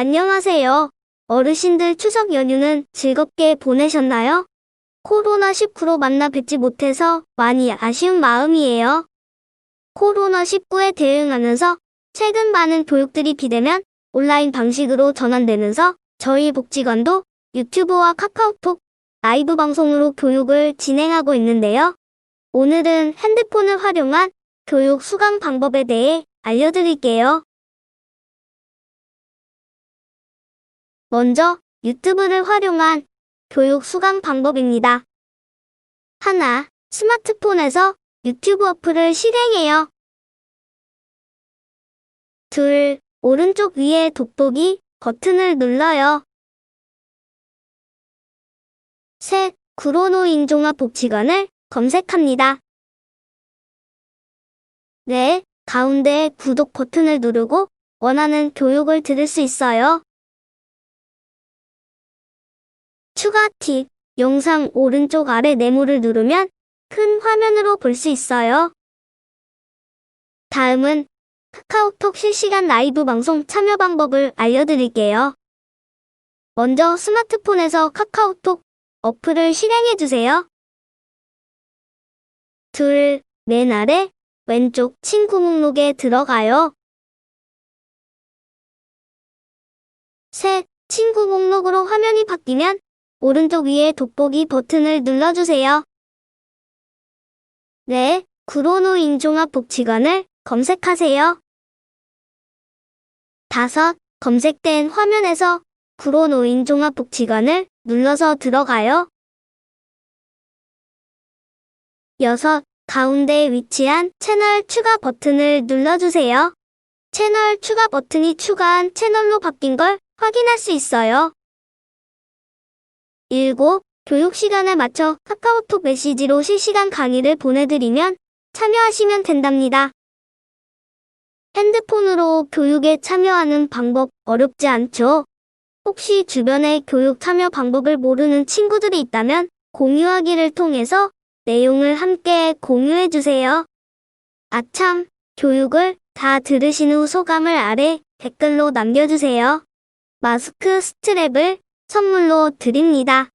안녕하세요. 어르신들 추석 연휴는 즐겁게 보내셨나요? 코로나19로 만나 뵙지 못해서 많이 아쉬운 마음이에요. 코로나19에 대응하면서 최근 많은 교육들이 비대면 온라인 방식으로 전환되면서 저희 복지관도 유튜브와 카카오톡 라이브 방송으로 교육을 진행하고 있는데요. 오늘은 핸드폰을 활용한 교육 수강 방법에 대해 알려드릴게요. 먼저 유튜브를 활용한 교육 수강 방법입니다. 하나, 스마트폰에서 유튜브 어플을 실행해요. 둘, 오른쪽 위에 돋보기 버튼을 눌러요. 셋, 구로노 인 종합복지관을 검색합니다. 네, 가운데 구독 버튼을 누르고 원하는 교육을 들을 수 있어요. 추가 팁, 영상 오른쪽 아래 네모를 누르면 큰 화면으로 볼 수 있어요. 다음은 카카오톡 실시간 라이브 방송 참여 방법을 알려드릴게요. 먼저 스마트폰에서 카카오톡 어플을 실행해주세요. 둘, 맨 아래 왼쪽 친구 목록에 들어가요. 셋, 친구 목록으로 화면이 바뀌면 오른쪽 위에 돋보기 버튼을 눌러주세요. 네, 구로노 인종합복지관을 검색하세요. 다섯, 검색된 화면에서 구로노 인종합복지관을 눌러서 들어가요. 여섯, 가운데에 위치한 채널 추가 버튼을 눌러주세요. 채널 추가 버튼이 추가한 채널로 바뀐 걸 확인할 수 있어요. 7. 교육 시간에 맞춰 카카오톡 메시지로 실시간 강의를 보내드리면 참여하시면 된답니다. 핸드폰으로 교육에 참여하는 방법 어렵지 않죠? 혹시 주변에 교육 참여 방법을 모르는 친구들이 있다면 공유하기를 통해서 내용을 함께 공유해 주세요. 아참, 교육을 다 들으신 후 소감을 아래 댓글로 남겨주세요. 마스크 스트랩을 선물로 드립니다.